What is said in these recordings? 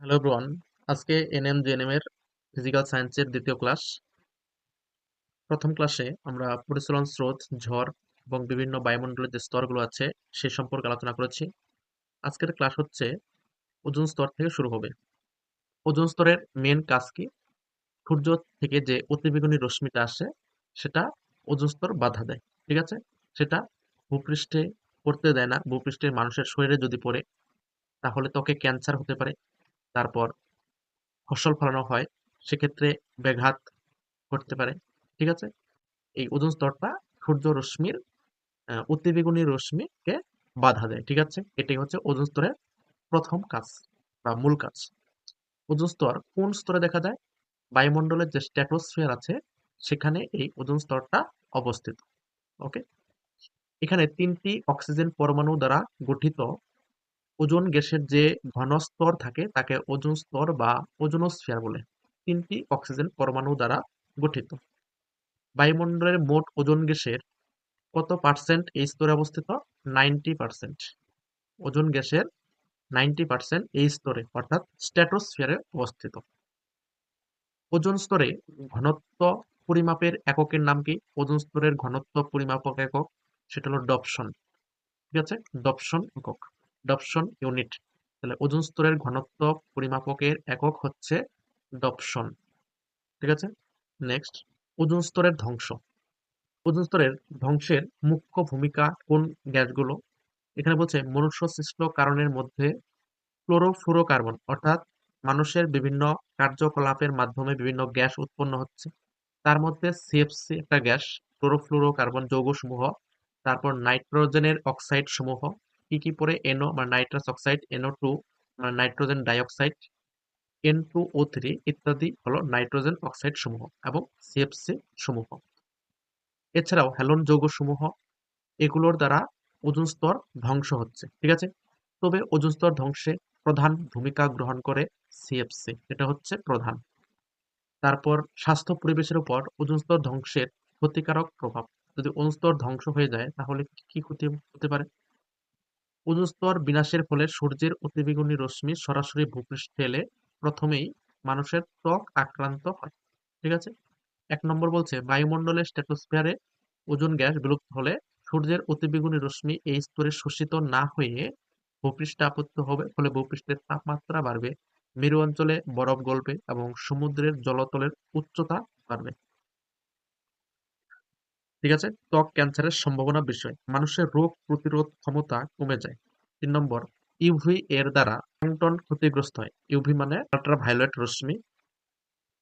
Hello ব্রন আজকে NM, GNM এর physical সায়েন্সের দ্বিতীয় ক্লাস প্রথম ক্লাসে আমরা পরিচলন স্রোত, ঝড় এবং বিভিন্ন বায়ুমণ্ডলের যে স্তরগুলো আছে, সে সম্পর্কে আলোচনা করেছি। আজকের ক্লাস হচ্ছে ওজন স্তর থেকে শুরু হবে। ওজোন স্তরের মেন কাজ কি? সূর্য থেকে যে অতিবেগুনি রশ্মিটা আসে, সেটা ওজন স্তর বাধা দেয়, ঠিক আছে? সেটা ভূপৃষ্ঠে পড়তে দেয় না, ভূপৃষ্ঠের মানুষের শরীরে যদি পড়ে, তাহলে ত্বকে ক্যান্সার হতে পারে তারপর ফসল ফলানো হয়, সেক্ষেত্রে ব্যাঘাত ঘটতে পারে, ঠিক আছে? এই ওজন স্তরটা সূর্য রশ্মির অতিবেগুনি রশ্মিকে বাধা দেয়, ঠিক আছে? এটাই হচ্ছে ওজন স্তরের প্রথম কাজ বা মূল কাজ। ওজোন স্তর কোন স্তরে দেখা যায়? বায়ুমণ্ডলের যে স্ট্র্যাটোস্ফিয়ার আছে, সেখানে এই ওজন স্তরটা অবস্থিত, ওকে? এখানে তিনটি অক্সিজেন পরমাণু দ্বারা গঠিত ওজোন গ্যাসের যে ঘন স্তর থাকে, তাকে ওজোন স্তর বা ওজোনোস্ফিয়ার বলে। তিনটি অক্সিজেন পরমাণু দ্বারা গঠিত। বায়ুমণ্ডলের মোট ওজোন গ্যাসের কত পার্সেন্ট এই স্তরে অবস্থিত? Ninety percent. ওজোন গ্যাসের নাইনটি পার্সেন্ট এই স্তরে, অর্থাৎ স্ট্র্যাটোস্ফিয়ারে অবস্থিত। ওজোন স্তরে ঘনত্ব পরিমাপের এককের নাম কি? ওজোন স্তরের ঘনত্ব পরিমাপক একক, সেটা হলো ডপসন। ঠিক আছে? ডপসন একক। ডপসন ইউনিট তাহলে ওজন স্তরের ঘনত্ব পরিমাপকের একক হচ্ছে ডপসন ঠিক আছে? নেক্সট ওজন স্তরের ধ্বংস। ওজোন স্তরের ধ্বংসের মুখ্য ভূমিকা কোন গ্যাসগুলো? এখানে বলছে মনুষ্য সৃষ্ট কারণের মধ্যে ক্লোরোফ্লুরোকার্বন, অর্থাৎ মানুষের বিভিন্ন কার্যকলাপের মাধ্যমে বিভিন্ন গ্যাস উৎপন্ন হচ্ছে। তার মধ্যে সিএফসি একটা গ্যাস, ক্লোরোফ্লুরোকার্বন যৌগসমূহ, তারপর নাইট্রোজেনের অক্সাইড সমূহ কি কি পরে? এনও বা নাইট্রাস অক্সাইড এনও টু মানে nitrogen dioxide N two O three ইত্যাদি হলো নাইট্রোজেন অক্সাইড সমূহ এবং সিএফসি সমূহ। এছাড়াও হ্যালোন যৌগ সমূহ, এগুলোর দ্বারা ওজোন স্তর ধ্বংস হচ্ছে, ঠিক আছে? তবে ওজোন স্তর ধ্বংসে প্রধান ভূমিকা গ্রহণ করে সিএফসি এটা হচ্ছে প্রধান। তারপর স্বাস্থ্য পরিবেশের উপর ওজোন স্তর ধ্বংসের ক্ষতিকারক প্রভাব। যদি ওজোন স্তর ধ্বংস হয়ে যায়, তাহলে কি ক্ষতি হতে পারে? ওজোন স্তর বিনাশের ফলে সূর্যের অতিবেগুনি রশ্মি সরাসরি ভূপৃষ্ঠে এলে প্রথমেই মানুষের ত্বক আক্রান্ত হয়। ঠিক আছে? এক নম্বর বলছে, বায়ুমণ্ডলের স্ট্র্যাটোস্ফিয়ারে ওজোন গ্যাস বিলুপ্ত হলে সূর্যের অতিবেগুনি রশ্মি এই স্তরে শোষিত না হয়ে ভূপৃষ্ঠে আপত্ত হবে, ফলে ভূপৃষ্ঠের তাপমাত্রা বাড়বে। মেরু অঞ্চলে বরফ গলবে এবং সমুদ্রের জলতলের উচ্চতা বাড়বে। ঠিক আছে? ত্বক ক্যান্সারের সম্ভাবনা বিষয়। মানুষের রোগ প্রতিরোধ ক্ষমতা কমে যায়। তিন নম্বর ইউভি এর দ্বারা প্লাঙ্কটন ক্ষতিগ্রস্ত হয়। ইউভি মানে আল্ট্রাভায়োলেট রশ্মি,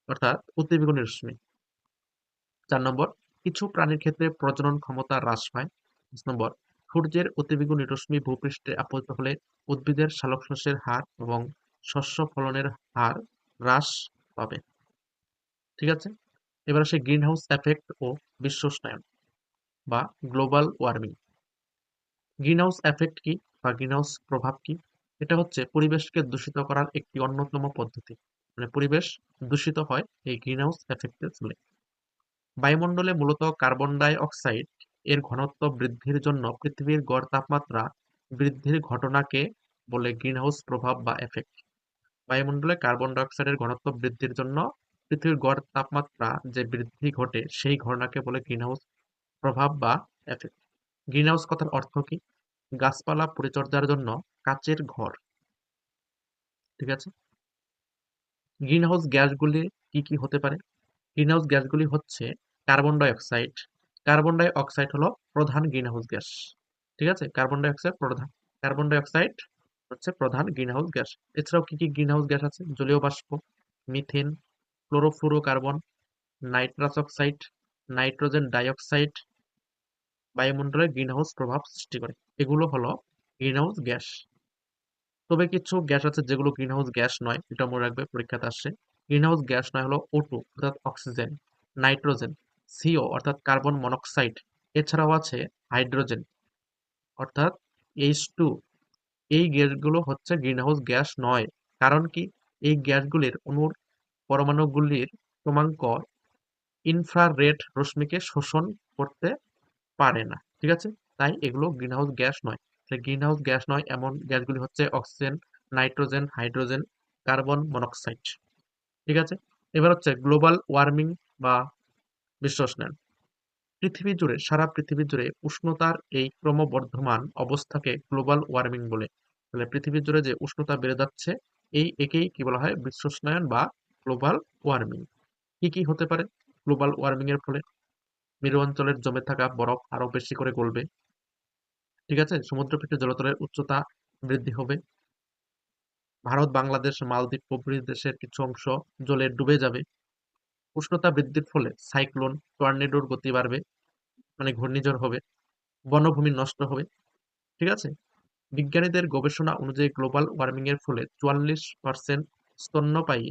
অর্থাৎ অতিবেগুনি রশ্মি। চার নম্বর, কিছু প্রাণীর ক্ষেত্রে প্রজনন ক্ষমতা হ্রাস পায়। পাঁচ নম্বর, সূর্যের অতিবেগুনি রশ্মি ভূপৃষ্ঠে আপতিত হলে উদ্ভিদের সালোকসংশ্লেষের হার এবং শস্য ফলনের হার হ্রাস পাবে। ঠিক আছে? এবার আসে গ্রিন হাউস এফেক্ট ও বিশ্ব উষ্ণায়ন বা global warming. Greenhouse effect কি বা গ্রিন হাউস প্রভাব কি? এটা হচ্ছে পরিবেশকে দূষিত করার একটি অন্যতম পদ্ধতি। মানে পরিবেশ দূষিত হয় এই গ্রিন হাউস এফেক্টের ফলে বায়ুমণ্ডলে মূলত কার্বন ডাই অক্সাইড এর ঘনত্ব বৃদ্ধির জন্য পৃথিবীর গড় তাপমাত্রা বৃদ্ধির ঘটনাকে বলে গ্রিনহাউস প্রভাব বা এফেক্ট। বায়ুমণ্ডলে কার্বন ডাই অক্সাইডের ঘনত্ব বৃদ্ধির জন্য পৃথিবীর গড় তাপমাত্রা যে বৃদ্ধি ঘটে, সেই ঘটনাকে বলে গ্রিনহাউস প্রভাব বা এফেক্ট। গ্রিনহাউস কথার অর্থ কি? গাছপালা পরিচর্যার জন্য কাচের ঘর। ঠিক আছে? গ্রিনহাউস গ্যাসগুলি কি কি হতে পারে? গ্রিনহাউস গ্যাসগুলি হচ্ছে carbon dioxide carbon dioxide হলো প্রধান গ্রিনহাউস গ্যাস। ঠিক আছে? কার্বন ডাই অক্সাইড প্রধান। কার্বন ডাই অক্সাইড হচ্ছে প্রধান গ্রিনহাউস গ্যাস। এছাড়াও কি কি গ্রিনহাউস গ্যাস আছে? জলীয় বাষ্প, methane chlorofluorocarbon nitrous oxide nitrogen dioxide বায়ুমণ্ডলে গ্রিনহাউস প্রভাব সৃষ্টি করে। এগুলো হলো গ্রিনহাউস গ্যাস তবে কিছু গ্যাস আছে যেগুলো গ্রিনহাউস গ্যাস নয়, এটা মনে রাখবে, পরীক্ষাতে আসছে। গ্রিনহাউস গ্যাস নয় হলো ওটু অর্থাৎ অক্সিজেন নাইট্রোজেন সিও অর্থাৎ কার্বন মনোক্সাইড এছাড়াও আছে হাইড্রোজেন অর্থাৎ এইচ টু এই গ্যাসগুলো হচ্ছে গ্রিনহাউস গ্যাস নয়। কারণ কি? এই গ্যাসগুলির অণুর পরমাণুগুলির ক্রমাঙ্ক ইনফ্রারেড রশ্মিকে শোষণ করতে পারে না, ঠিক আছে? তাই এগুলো গ্রিনহাউস গ্যাস নয়। গ্রিনহাউস গ্যাস নয়, এমন গ্যাসগুলি হচ্ছে oxygen nitrogen hydrogen carbon monoxide ঠিক আছে? এবার হচ্ছে গ্লোবাল ওয়ার্মিং বা বিশ্ব উষ্ণায়ন পৃথিবী জুড়ে, সারা পৃথিবী জুড়ে উষ্ণতার এই ক্রমবর্ধমান অবস্থাকে গ্লোবাল ওয়ার্মিং বলে। তাহলে পৃথিবী জুড়ে যে উষ্ণতা বেড়ে যাচ্ছে, এই একেই কি বলা হয় বিশ্ব উষ্ণায়ন বা গ্লোবাল ওয়ার্মিং কি কি হতে পারে গ্লোবাল ওয়ার্মিং এর ফলে? মেরু অঞ্চলের জমে থাকা বরফ আরও বেশি করে গলবে। ঠিক আছে? সমুদ্রপৃষ্ঠ জলতলের উচ্চতা বৃদ্ধি হবে। ভারত, বাংলাদেশ, মালদ্বীপ প্রভৃতি দেশের কিছু অংশ জলে ডুবে যাবে। উষ্ণতা বৃদ্ধির ফলে সাইক্লোন, টর্নেডোর গতি বাড়বে মানে ঘূর্ণিঝড় হবে, বনভূমি নষ্ট হবে। ঠিক আছে? বিজ্ঞানীদের গবেষণা অনুযায়ী গ্লোবাল ওয়ার্মিং এর ফলে চুয়াল্লিশ পার্সেন্ট স্তন্যপায়ী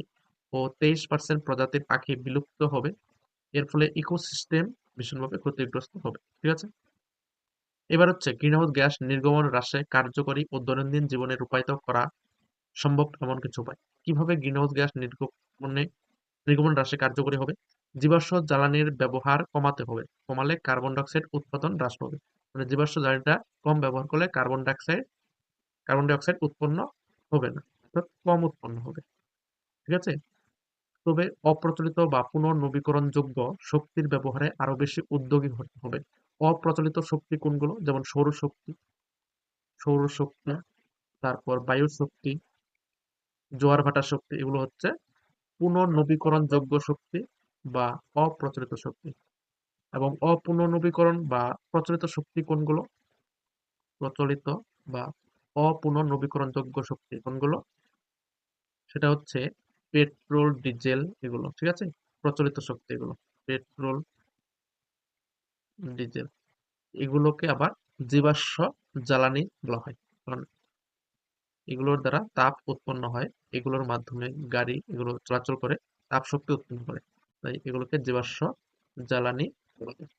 ও তেইশ পার্সেন্ট প্রজাতির পাখি বিলুপ্ত হবে। এর ফলে ইকোসিস্টেম ভীষণভাবে ক্ষতিগ্রস্ত হবে, ঠিক আছে? এবার হচ্ছে গ্রিনহাউস গ্যাস নির্গমন হ্রাসে কার্যকরী ও দৈনন্দিন জীবনে রূপায়িত করা সম্ভব এমন কিছু উপায়। কীভাবে গ্রিনহাউস গ্যাস নির্গমনে, নির্গমন হ্রাসে কার্যকরী হবে? জীবাশ্ম জ্বালানির ব্যবহার কমাতে হবে। কমালে কার্বন ডাইঅক্সাইড উৎপাদন হ্রাস পাবে। মানে জীবাশ্ম জ্বালানিটা কম ব্যবহার করলে কার্বন ডাইঅক্সাইড কার্বন ডাইঅক্সাইড উৎপন্ন হবে না, অর্থাৎ কম উৎপন্ন হবে, ঠিক আছে? তবে অপ্রচলিত বা পুনর্নবীকরণযোগ্য শক্তির ব্যবহারে আরও বেশি উদ্যোগী হতে হবে। অপ্রচলিত শক্তি কোনগুলো? যেমন সৌরশক্তি সৌরশক্তি, তারপর বায়ু শক্তি জোয়ার ভাটা শক্তি, এগুলো হচ্ছে পুনর্নবীকরণযোগ্য শক্তি বা অপ্রচলিত শক্তি। এবং অপুনর্নবীকরণ বা প্রচলিত শক্তি কোনগুলো? প্রচলিত বা অপুনর্নবীকরণযোগ্য শক্তি কোনগুলো? সেটা হচ্ছে পেট্রোল, ডিজেল এগুলো, ঠিক আছে? প্রচলিত শক্তি এগুলো, পেট্রোল, ডিজেল, এগুলোকে আবার জীবাশ্ম জ্বালানি বলা হয়। কারণ এগুলোর দ্বারা তাপ উৎপন্ন হয়, এগুলোর মাধ্যমে গাড়ি এগুলো চলাচল করে তাপ শক্তি উৎপন্ন করে। তাই এগুলোকে জীবাশ্ম জ্বালানি বলা হয়।